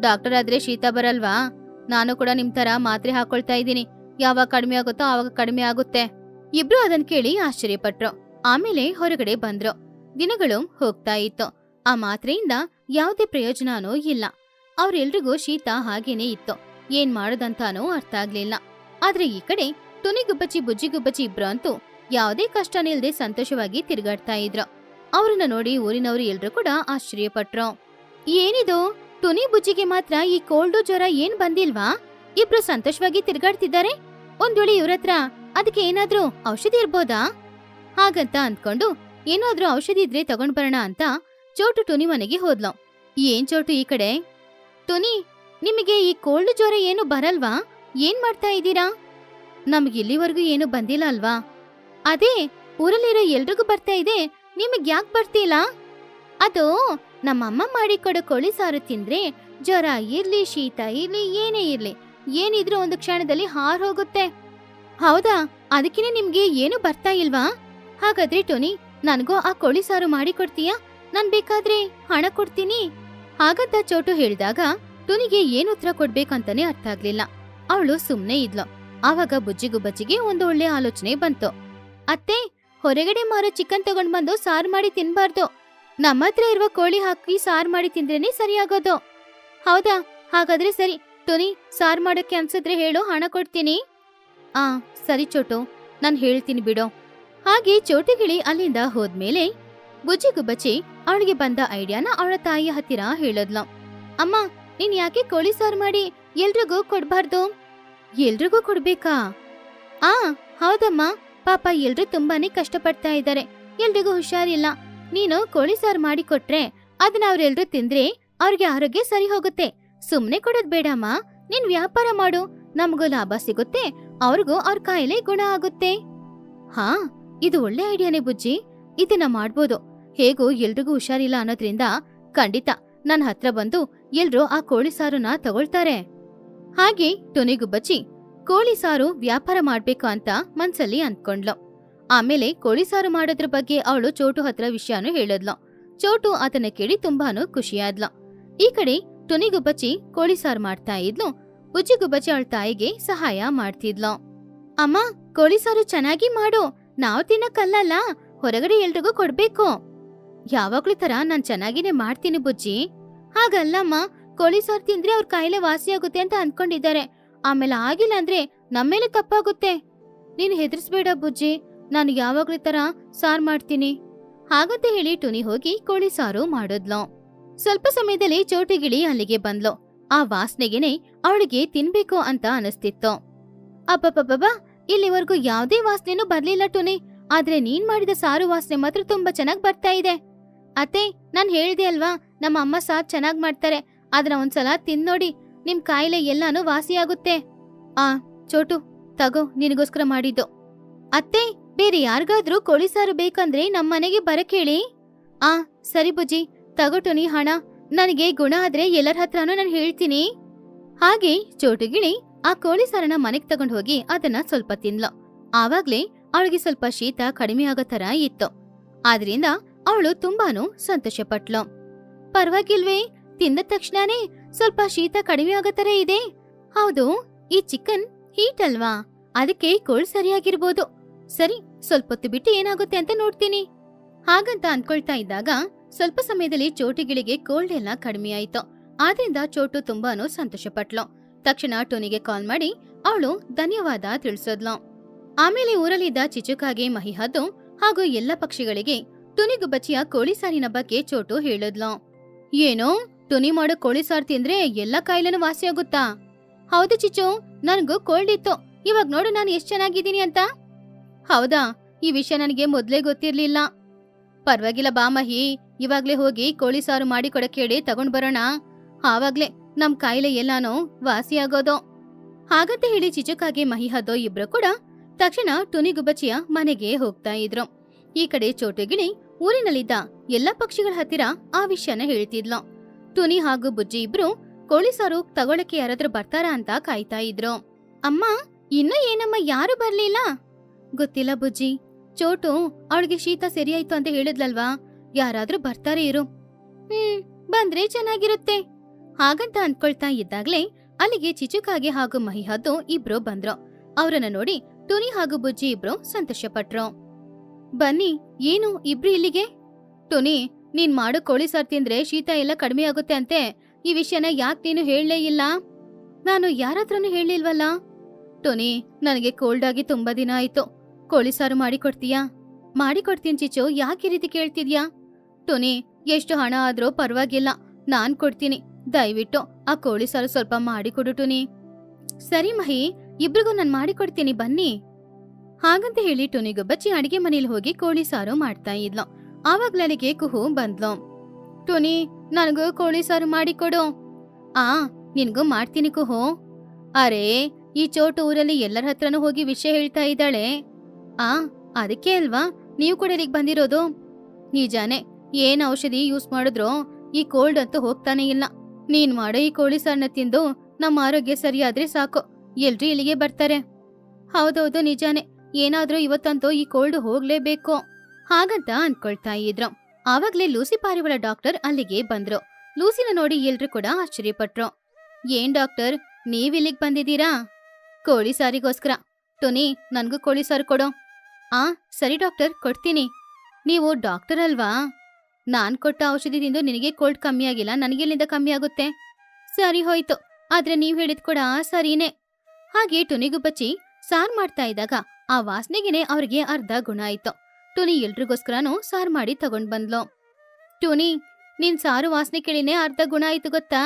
ಡಾಕ್ಟರ್ ಆದ್ರೆ ಶೀತ ಬರಲ್ವಾ? ನಾನು ಕೂಡ ನಿಮ್ ತರ ಮಾತ್ರೆ ಹಾಕೊಳ್ತಾ ಇದ್ದೀನಿ. ಯಾವಾಗ ಕಡಿಮೆ ಆಗುತ್ತೋ ಆವಾಗ ಕಡಿಮೆ ಆಗುತ್ತೆ. ಇಬ್ರು ಅದನ್ ಕೇಳಿ ಆಶ್ಚರ್ಯಪಟ್ರು. ಆಮೇಲೆ ಹೊರಗಡೆ ಬಂದ್ರು. ದಿನಗಳು ಹೋಗ್ತಾ ಇತ್ತು. ಆ ಮಾತ್ರೆಯಿಂದ ಯಾವುದೇ ಪ್ರಯೋಜನನೂ ಇಲ್ಲ. ಅವ್ರೆಲ್ರಿಗೂ ಶೀತ ಹಾಗೇನೇ ಇತ್ತು. ಏನ್ ಮಾಡೋದಂತಾನೋ ಅರ್ಥ ಆಗ್ಲಿಲ್ಲ. ಆದ್ರೆ ಈ ಕಡೆ ತುನಿಗುಬ್ಬಚ್ಚಿ ಬುಜ್ಜಿಗುಬ್ಬಚ್ಚಿ ಇಬ್ರು ಅಂತೂ ಯಾವುದೇ ಕಷ್ಟನಿಲ್ದೆ ಸಂತೋಷವಾಗಿ ತಿರುಗಾಡ್ತಾ ಇದ್ರು. ಅವ್ರನ್ನ ನೋಡಿ ಊರಿನವರು ಎಲ್ರು ಕೂಡ ಆಶ್ಚರ್ಯಪಟ್ರು. ಏನಿದು? ತುನಿ ಬುಜ್ಜಿಗೆ ಮಾತ್ರ ಈ ಕೋಲ್ಡು ಜ್ವರ ಏನ್ ಬಂದಿಲ್ವಾ? ಇಬ್ರು ಸಂತೋಷವಾಗಿ ತಿರುಗಾಡ್ತಿದ್ದಾರೆ? ಒಂದ್ ವೇಳೆ ಇವ್ರತ್ರ ಅದಕ್ಕೆ ಏನಾದ್ರೂ ಔಷಧಿ ಇರ್ಬೋದಾ? ಹಾಗಂತ ಅಂದ್ಕೊಂಡು ಏನಾದ್ರೂ ಔಷಧಿ ಇದ್ರೆ ತಗೊಂಡ್ ಬರೋಣ ಅಂತ ಚೋಟು ಟುನಿ ಮನೆಗೆ ಹೋದ್ಲು. ಏನ್ ಚೋಟು ಈ ಕಡೆ? ಟುನಿ, ನಿಮಗೆ ಈ ಕೋಲ್ಡ್ ಜ್ವರ ಏನು ಬರಲ್ವಾ? ಏನ್ ಮಾಡ್ತಾ ಇದ್ದೀರಾ? ನಮ್ಗೆ ಇಲ್ಲಿವರೆಗೂ ಏನು ಬಂದಿಲ್ಲ ಅಲ್ವಾ? ಅದೇ, ಊರಲ್ಲಿರೋ ಎಲ್ರಿಗೂ ಬರ್ತಾ ಇದೆ, ನಿಮಗ್ ಯಾಕೆ ಬರ್ತಿಲ್ಲ? ಅದು, ನಮ್ಮಮ್ಮ ಮಾಡಿಕೊಡೋ ಕೋಳಿ ಸಾರು ತಿಂದ್ರೆ ಜ್ವರ ಇರ್ಲಿ, ಶೀತ ಇರ್ಲಿ, ಏನೇ ಇರ್ಲಿ, ಏನಿದ್ರೂ ಒಂದು ಕ್ಷಣದಲ್ಲಿ ಹಾರ್ ಹೋಗುತ್ತೆ. ಹೌದಾ? ಅದಕ್ಕಿನ ನಿಮ್ಗೆ ಏನು ಬರ್ತಾ ಇಲ್ವಾ? ಹಾಗಾದ್ರೆ ಟೋನಿ, ನನಗೂ ಆ ಕೋಳಿ ಸಾರು ಮಾಡಿ ಕೊಡ್ತೀಯಾ ನಾನ್ ಬೇಕಾದ್ರೆ ಹಣ ಕೊಡ್ತೀನಿ. ಹಾಗಂತ ಚೋಟು ಹೇಳಿದಾಗ ಟೋನಿಗೆ ಏನು ಉತ್ತರ ಕೊಡ್ಬೇಕಂತಾನೆ ಅರ್ಥ ಆಗ್ಲಿಲ್ಲ. ಅವಳು ಸುಮ್ನೆ ಇದ್ಲು. ಆವಾಗ ಬುಜ್ಜಿಗುಬ್ಬಚ್ಚಿಗೆ ಒಂದು ಒಳ್ಳೆ ಆಲೋಚನೆ ಬಂತು. ಅತ್ತೆ, ಹೊರಗಡೆ ಮಾರೋ ಚಿಕನ್ ತಗೊಂಡ್ ಬಂದು ಸಾರು ಮಾಡಿ ತಿನ್ಬಾರ್ದು. ನಮ್ಮ ಹತ್ರ ಇರುವ ಕೋಳಿ ಹಾಕಿ ಸಾರು ಮಾಡಿ ತಿಂದ್ರೇನೆ ಸರಿಯಾಗೋದು. ಹೌದಾ? ಹಾಗಾದ್ರೆ ಸರಿ. ಟೋನಿ ಸಾರು ಮಾಡೋಕೆ ಅನ್ಸಿದ್ರೆ ಹೇಳು, ಹಣ ಕೊಡ್ತೀನಿ. ಆ, ಸರಿ ಚೋಟು. ನಾನ್ ಹೇಳ್ತೀನಿ ಬಿಡೋ. ಹಾಗೆ ಚೋಟುಗಿಳಿ ಅಲ್ಲಿಂದ ಹೋದ್ಮೇಲೆ ಬುಜ್ಜಿಗುಬ್ಬಚ್ಚಿ ಅವಳಿಗೆ ಬಂದ ಐಡಿಯಾನ ಅವಳ ತಾಯಿಯ ಹತ್ತಿರ ಹೇಳದ್ಲ. ಅಮ್ಮ, ನೀನ್ ಯಾಕೆ ಕೋಳಿ ಸಾರು ಮಾಡಿ ಎಲ್ರಿಗೂ ಕೊಡ್ಬಾರ್ದು? ಎಲ್ರಿಗೂ ಕೊಡ್ಬೇಕಾ? ಆ, ಹೌದಮ್ಮ. ಪಾಪ ಎಲ್ರು ತುಂಬಾನೇ ಕಷ್ಟಪಡ್ತಾ ಇದ್ದಾರೆ. ಎಲ್ರಿಗೂ ಹುಷಾರಿಲ್ಲ. ನೀನು ಕೋಳಿ ಸಾರು ಮಾಡಿ ಕೊಟ್ರೆ ಅದನ್ನ ಅವ್ರೆಲ್ರು ತಿಂದ್ರೆ ಅವ್ರಿಗೆ ಆರೋಗ್ಯ ಸರಿ ಹೋಗುತ್ತೆ. ಸುಮ್ನೆ ಕೊಡೋದ್ ಬೇಡಮ್ಮ. ನೀನ್ ವ್ಯಾಪಾರ ಮಾಡು. ನಮಗೂ ಲಾಭ ಸಿಗುತ್ತೆ. ಅವ್ರಿಗೂ ಅವ್ರ ಕಾಯಿಲೆ ಗುಣ ಆಗುತ್ತೆ. ಹಾ, ಇದು ಒಳ್ಳೆ ಐಡಿಯಾನೇ ಬುಜ್ಜಿ. ಇದನ್ನ ಮಾಡ್ಬೋದು. ಹೇಗೂ ಎಲ್ರಿಗೂ ಹುಷಾರಿಲ್ಲ ಅನ್ನೋದ್ರಿಂದ ಖಂಡಿತ ನನ್ನ ಹತ್ರ ಬಂದು ಎಲ್ರೂ ಆ ಕೋಳಿ ಸಾರುನ ತಗೊಳ್ತಾರೆ. ಹಾಗೆ ಟೊನೆಗುಬ್ಬಚ್ಚಿ ಕೋಳಿ ಸಾರು ವ್ಯಾಪಾರ ಮಾಡ್ಬೇಕು ಅಂತ ಮನ್ಸಲ್ಲಿ ಅಂದ್ಕೊಂಡ್ಲು. ಆಮೇಲೆ ಕೋಳಿ ಸಾರು ಮಾಡೋದ್ರ ಬಗ್ಗೆ ಅವಳು ಚೋಟು ಹತ್ರ ವಿಷಯನೂ ಹೇಳಿದ್ಲು. ಚೋಟು ಆತನ ಕೇಳಿ ತುಂಬಾನು ಖುಷಿಯಾದ್ಲು. ಈ ಕಡೆ ಟೊನಿಗುಬ್ಬಚ್ಚಿ ಕೋಳಿ ಸಾರು ಮಾಡ್ತಾ ಇದ್ಲು. ಬುಜ್ಜಿಗುಬ್ಬಚ್ಚಿ ಅವಳ ತಾಯಿಗೆ ಸಹಾಯ ಮಾಡ್ತಿದ್ಲು. ಅಮ್ಮ, ಕೋಳಿ ಸಾರು ಚೆನ್ನಾಗಿ ಮಾಡು. ನಾವು ತಿನ್ನಕ್ಕಲ್ಲಲ್ಲ. ಹೊರಗಡೆ ಎಲ್ರಿಗೂ ಕೊಡ್ಬೇಕು. ಯಾವಾಗ್ಲೂ ತರ ನಾನ್ ಚೆನ್ನಾಗಿನೇ ಮಾಡ್ತೀನಿ ಬುಜ್ಜಿ. ಹಾಗಲ್ಲಮ್ಮ, ಕೋಳಿ ಸಾರು ತಿಂದ್ರೆ ಅವ್ರ ಕಾಯಿಲೆ ವಾಸಿಯಾಗುತ್ತೆ ಅಂತ ಅನ್ಕೊಂಡಿದ್ದಾರೆ. ಆಮೇಲೆ ಆಗಿಲ್ಲ ಅಂದ್ರೆ ನಮ್ಮೇಲೆ ತಪ್ಪಾಗುತ್ತೆ. ನೀನ್ ಹೆದರ್ಸ್ಬೇಡ ಬುಜ್ಜಿ. ನಾನು ಯಾವಾಗ್ಲೂ ತರ ಸಾರ್ ಮಾಡ್ತೀನಿ. ಹಾಗಂತ ಹೇಳಿ ಟುನಿ ಹೋಗಿ ಕೋಳಿ ಸಾರು ಮಾಡಿದ್ಲು. ಸ್ವಲ್ಪ ಸಮಯದಲ್ಲಿ ಚೋಟಿಗಿಳಿ ಅಲ್ಲಿಗೆ ಬಂದ್ಲು. ಆ ವಾಸನೆಗೆನೆ ಅವಳಿಗೆ ತಿನ್ಬೇಕು ಅಂತ ಅನಿಸ್ತಿತ್ತು. ಅಪ್ಪಪ್ಪಬ್ಬ ಇಲ್ಲಿವರೆಗೂ ಯಾವ್ದೇ ವಾಸನೆನೂ ಬರ್ಲಿಲ್ಲ ಟುನಿ. ಆದ್ರೆ ನೀನ್ ಮಾಡಿದ ಸಾರು ವಾಸನೆ ಮಾತ್ರ ತುಂಬಾ ಚೆನ್ನಾಗ್ ಬರ್ತಾ ಇದೆ. ಅತ್ತೆ, ನಾನ್ ಹೇಳ್ದೆ ಅಲ್ವಾ, ನಮ್ಮ ಅಮ್ಮ ಸಾರ್ ಚೆನ್ನಾಗ್ ಮಾಡ್ತಾರೆ ಅದನ್ನ ಒಂದ್ಸಲ ತಿನ್ನೋಡಿ ನಿಮ್ ಕಾಯಿಲೆ ಎಲ್ಲಾನು ವಾಸಿಯಾಗುತ್ತೆ ಆ, ಚೋಟು, ತಗೋ, ನಿನಗೋಸ್ಕರ ಮಾಡಿದ್ದು. ಅತ್ತೆ, ಬೇರೆ ಯಾರಿಗಾದ್ರೂ ಕೋಳಿ ಸಾರು ಬೇಕಂದ್ರೆ ನಮ್ಮನೆಗೆ ಬರಕ್ ಹೇಳಿ ಆ, ಸರಿ ಬುಜ್ಜಿ, ತಗೋ ಟುನಿ, ಹಣ, ನನಗೆ ಗುಣ ಆದ್ರೆ ಎಲ್ಲರ ಹತ್ರನೂ ನಾನು ಹೇಳ್ತೀನಿ. ಹಾಗೆ ಚೋಟುಗಿಳಿ ಆ ಕೋಳಿ ಸಾರನ ಮನೆಗ್ ತಗೊಂಡ್ ಹೋಗಿ ಅದನ್ನ ಸ್ವಲ್ಪ ತಿನ್ಲೋ. ಆವಾಗ್ಲೇ ಅವಳಿಗೆ ಸ್ವಲ್ಪ ಶೀತ ಕಡಿಮೆ ಆಗೋ ತರ ಇತ್ತು. ಆದ್ರಿಂದ ಅವಳು ತುಂಬಾನು ಸಂತೋಷಪಟ್ಲು. ಪರವಾಗಿಲ್ವೇ, ತಿಂದ ತಕ್ಷಣನೇ ಸ್ವಲ್ಪ ಶೀತ ಕಡಿಮೆ ಆಗೋ ತರ ಇದೆ. ಹೌದು, ಈ ಚಿಕನ್ ಹೀಟ್ ಅಲ್ವಾ? ಅದಕ್ಕೆ ಕೋಳ್ ಸರಿಯಾಗಿರ್ಬೋದು. ಸರಿ, ಸ್ವಲ್ಪ ಹೊತ್ತು ಬಿಟ್ಟು ಏನಾಗುತ್ತೆ ಅಂತ ನೋಡ್ತೀನಿ. ಹಾಗಂತ ಅನ್ಕೊಳ್ತಾ ಇದ್ದಾಗ ಸ್ವಲ್ಪ ಸಮಯದಲ್ಲಿ ಚೋಟಿಗಳಿಗೆ ಕೋಲ್ಡ್ ಎಲ್ಲ ಕಡಿಮೆ ಆಯ್ತು. ಆದ್ರಿಂದ ಚೋಟು ತುಂಬಾನು ಸಂತೋಷಪಟ್ಲು. ತಕ್ಷಣ ಟೋನಿಗೆ ಕಾಲ್ ಮಾಡಿ ಅವಳು ಧನ್ಯವಾದ ತಿಳಿಸಿದ್ಲು. ಆಮೇಲೆ ಊರಲ್ಲಿದ್ದ ಚಿಚುಕಾಗೆ, ಮಹಿಹದ್ದು ಹಾಗೂ ಎಲ್ಲ ಪಕ್ಷಿಗಳಿಗೆ ಟುನಿಗುಬ್ಬಚ್ಚಿಯ ಕೋಳಿ ಸಾರಿನ ಬಗ್ಗೆ ಚೋಟು ಹೇಳಿದ್ಲು. ಏನೋ ಟುನಿ ಮಾಡೋ ಕೋಳಿ ಸಾರು ತಿಂದ್ರೆ ಎಲ್ಲ ಕಾಯಿಲೆನೂ ವಾಸಿಯಾಗುತ್ತಾ? ಹೌದು ಚಿಚು ನನ್ಗೂ ಕೋಲ್ಡ್ ಇತ್ತು ಇವಾಗ ನೋಡು ನಾನು ಎಷ್ಟ್ ಚೆನ್ನಾಗಿದ್ದೀನಿ ಅಂತ. ಹೌದಾ, ಈ ವಿಷಯ ನನಗೆ ಮೊದ್ಲೇ ಗೊತ್ತಿರ್ಲಿಲ್ಲ. ಪರವಾಗಿಲ್ಲ ಬಾ ಮಹಿ, ಇವಾಗ್ಲೇ ಹೋಗಿ ಕೋಳಿ ಸಾರು ಮಾಡಿ ಕೊಡಕ್ ಹೇಳಿ ತಗೊಂಡ್ ಬರೋಣ. ಆವಾಗ್ಲೇ ನಮ್ ಕಾಯಿಲೆ ಎಲ್ಲಾನು ವಾಸಿಯಾಗೋದು. ಹಾಗಂತ ಹೇಳಿ ಚಿಚುಕಾಗೆ, ಮಹಿಹದ್ದೋ ಇಬ್ರು ಕೂಡ ತಕ್ಷಣ ಟುನಿಗುಬ್ಬಚ್ಚಿಯ ಮನೆಗೆ ಹೋಗ್ತಾ ಇದ್ರು. ಈ ಕಡೆ ಚೋಟುಗಿಳಿ ಊರಿನಲ್ಲಿದ್ದ ಎಲ್ಲ ಪಕ್ಷಿಗಳ ಹತ್ತಿರ ಆ ವಿಷಯನ ಹೇಳ್ತಿದ್ಲು. ಟುನಿ ಹಾಗೂ ಬುಜ್ಜಿ ಇಬ್ರು ಕೋಳಿ ಸಾರು ತಗೊಳಕ್ಕೆ ಯಾರಾದ್ರೂ ಬರ್ತಾರಾ ಅಂತ ಕಾಯ್ತಾ ಇದ್ರು. ಅಮ್ಮ, ಇನ್ನೂ ಏನಮ್ಮ, ಯಾರು ಬರ್ಲಿಲ್ಲ? ಗೊತ್ತಿಲ್ಲ ಬುಜ್ಜಿ. ಚೋಟು, ಅವಳಿಗೆ ಶೀತ ಸರಿಯಾಯ್ತು ಅಂತ ಹೇಳಿದ್ಲಲ್ವಾ? ಯಾರಾದ್ರೂ ಬರ್ತಾರೆ ಇರು. ಹ್ಮ್, ಬಂದ್ರೆ ಚೆನ್ನಾಗಿರುತ್ತೆ. ಹಾಗಂತ ಅನ್ಕೊಳ್ತಾ ಇದ್ದಾಗ್ಲೇ ಅಲ್ಲಿಗೆ ಚಿಚುಕಾಗೆ ಹಾಗೂ ಮಹಿಹದ್ದು ಇಬ್ರು ಬಂದ್ರು. ಅವರನ್ನ ನೋಡಿ ಟುನಿ ಹಾಗೂ ಬುಜ್ಜಿ ಇಬ್ರು ಸಂತೋಷಪಟ್ರು. ಬನ್ನಿ, ಏನು, ಇಬ್ರು ಇಲ್ಲಿಗೆ? ಟುನಿ, ನೀನ್ ಮಾಡೋ ಕೋಳಿ ಸಾರ್ ತಿಂದ್ರೆ ಶೀತ ಎಲ್ಲ ಕಡಿಮೆ ಆಗುತ್ತೆ ಅಂತೆ. ಈ ವಿಷಯನ ಯಾಕೆ ನೀನು ಹೇಳಲೇ ಇಲ್ಲ? ನಾನು ಯಾರತ್ರನೂ ಹೇಳಿಲ್ವಲ್ಲ ಟೊನಿ, ನನಗೆ ಕೋಲ್ಡ್ ಆಗಿ ತುಂಬಾ ದಿನ ಆಯ್ತು. ಕೋಳಿ ಸಾರು ಮಾಡಿಕೊಡ್ತೀಯಾ? ಮಾಡಿಕೊಡ್ತೀನಿ ಚಿಚು, ಯಾಕೆ ರೀತಿ ಕೇಳ್ತಿದ್ಯಾ? ಟೊನಿ, ಎಷ್ಟು ಹಣ ಆದ್ರೂ ಪರವಾಗಿಲ್ಲ. ನಾನ್ ಕೊಡ್ತೀನಿ. ದಯವಿಟ್ಟು ಆ ಕೋಳಿ ಸಾರು ಸ್ವಲ್ಪ ಮಾಡಿಕೊಡು ಟುನಿ. ಸರಿ ಮಹಿ ಇಬ್ರಿಗೂ ನಾನು ಮಾಡಿಕೊಡ್ತೀನಿ, ಬನ್ನಿ. ಹಾಗಂತ ಹೇಳಿ ಟುನಿಗೂ ಬಚ್ಚಿ ಅಡಿಗೆ ಮನೇಲಿ ಹೋಗಿ ಕೋಳಿ ಸಾರು ಮಾಡ್ತಾ ಇದ್ಲು. ಆವಾಗ್ಲಲ್ಲಿಗೆ ಕುಹು ಬಂದ್ಲು. ಟೋನಿ, ನನಗೂ ಕೋಳಿ ಸಾರು ಮಾಡಿಕೊಡು. ಆ, ನಿನ್ಗೂ ಮಾಡ್ತೀನಿ ಕುಹು. ಅರೆ, ಈ ಚೋಟು ಊರಲ್ಲಿ ಎಲ್ಲರ ಹತ್ರನೂ ಹೋಗಿ ವಿಷಯ ಹೇಳ್ತಾ ಇದ್ದಾಳೆ. ಆ, ಅದಕ್ಕೆ ಅಲ್ವಾ? ನೀವು ಕೂಡ ಇಲ್ಲಿಗೆ ಬಂದಿರೋದು? ನಿಜಾನೇ, ಏನ್ ಔಷಧಿ ಯೂಸ್ ಮಾಡಿದ್ರು ಈ ಕೋಲ್ಡ್ ಅಂತೂ ಹೋಗ್ತಾನೆ ಇಲ್ಲ. ನೀನ್ ಮಾಡೋ ಈ ಕೋಳಿ ಸಾರನ್ನ ತಿಂದು ನಮ್ಮ ಆರೋಗ್ಯ ಸರಿಯಾದ್ರೆ ಸಾಕು. ಎಲ್ರೂ ಇಲ್ಲಿಗೆ ಬರ್ತಾರೆ. ಹೌದೌದು, ನಿಜಾನೇ. ಏನಾದ್ರೂ ಇವತ್ತಂತೂ ಈ ಕೋಲ್ಡ್ ಹೋಗ್ಲೇಬೇಕು. ಹಾಗಂತ ಅನ್ಕೊಳ್ತಾ ಇದ್ರು. ಆವಾಗ್ಲೇ ಲೂಸಿ ಪಾರಿವಾಳ ಡಾಕ್ಟರ್ ಅಲ್ಲಿಗೆ ಬಂದ್ರು. ಲೂಸಿನ ನೋಡಿ ಎಲ್ರು ಕೂಡ ಆಶ್ಚರ್ಯಪಟ್ರು. ಏನ್ ಡಾಕ್ಟರ್, ನೀವ್ ಇಲ್ಲಿಗೆ ಬಂದಿದ್ದೀರಾ? ಕೋಳಿ ಸಾರಿಗೋಸ್ಕರ. ಟೊನಿ, ನನ್ಗೂ ಕೋಳಿ ಸಾರು ಕೊಡು. ಆ, ಸರಿ ಡಾಕ್ಟರ್, ಕೊಡ್ತೀನಿ. ನೀವು ಡಾಕ್ಟರ್ ಅಲ್ವಾ? ನಾನ್ ಕೊಟ್ಟ ಔಷಧಿ ತಿಂದು ನಿನಗೆ ಕೋಲ್ಡ್ ಕಮ್ಮಿ ಆಗಿಲ್ಲ ನನಗೆಲ್ಲಿಂದ ಕಮ್ಮಿ ಆಗುತ್ತೆ. ಸರಿ ಹೋಯ್ತು. ಆದ್ರೆ ನೀವ್ ಹೇಳಿದ್ ಕೂಡ ಸರಿನೇ. ಹಾಗೆ ಟುನಿಗೂ ಬಚ್ಚಿ ಸಾರ್ ಮಾಡ್ತಾ ಇದ್ದಾಗ ಆ ವಾಸನೆಗೆನೆ ಅವ್ರಿಗೆ ಅರ್ಧ ಗುಣ ಆಯ್ತು. ಟುನಿ ಎಲ್ರಿಗೋಸ್ಕರನೂ ಸಾರ್ ಮಾಡಿ ತಗೊಂಡ್ ಬಂದ್ಲು. ಟುನಿ, ನಿನ್ ಸಾರು ವಾಸನೆ ಕೇಳಿನೇ ಅರ್ಧ ಗುಣ ಆಯ್ತು ಗೊತ್ತಾ?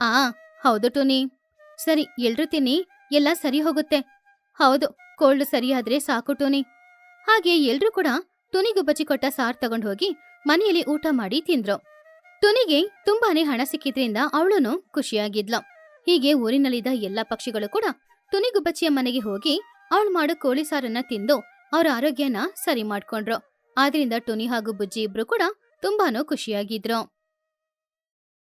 ಆ, ಹೌದು ಟುನಿ. ಸರಿ, ಎಲ್ರು ತಿನ್ನಿ, ಎಲ್ಲ ಸರಿ ಹೋಗುತ್ತೆ. ಹೌದು, ಕೋಲ್ಡ್ ಸರಿಯಾದ್ರೆ ಸಾಕು ಟುನಿ. ಹಾಗೆ ಎಲ್ರೂ ಕೂಡ ಟುನಿಗೂ ಬಚ್ಚಿ ಕೊಟ್ಟ ಸಾರ್ ತಗೊಂಡ್ ಹೋಗಿ ಮನೆಯಲ್ಲಿ ಊಟ ಮಾಡಿ ತಿಂದ್ರು. ಟುನಿಗೆ ತುಂಬಾನೇ ಹಣ ಸಿಕ್ಕಿದ್ರಿಂದ ಅವಳೂನು ಖುಷಿಯಾಗಿದ್ಲು. ಹೀಗೆ ಊರಿನಲ್ಲಿದ್ದ ಎಲ್ಲ ಪಕ್ಷಿಗಳು ಕೂಡ ಟುನಿಗುಬ್ಬಚ್ಚಿಯ ಮನೆಗೆ ಹೋಗಿ ಅವಳು ಮಾಡೋ ಕೋಳಿ ಸಾರನ್ನ ತಿಂದು ಅವರ ಆರೋಗ್ಯನ ಸರಿ ಮಾಡ್ಕೊಂಡ್ರು. ಆದ್ರಿಂದ ಟುನಿ ಹಾಗೂ ಬುಜ್ಜಿ ಇಬ್ರು ಕೂಡ ತುಂಬಾನೂ ಖುಷಿಯಾಗಿದ್ರು.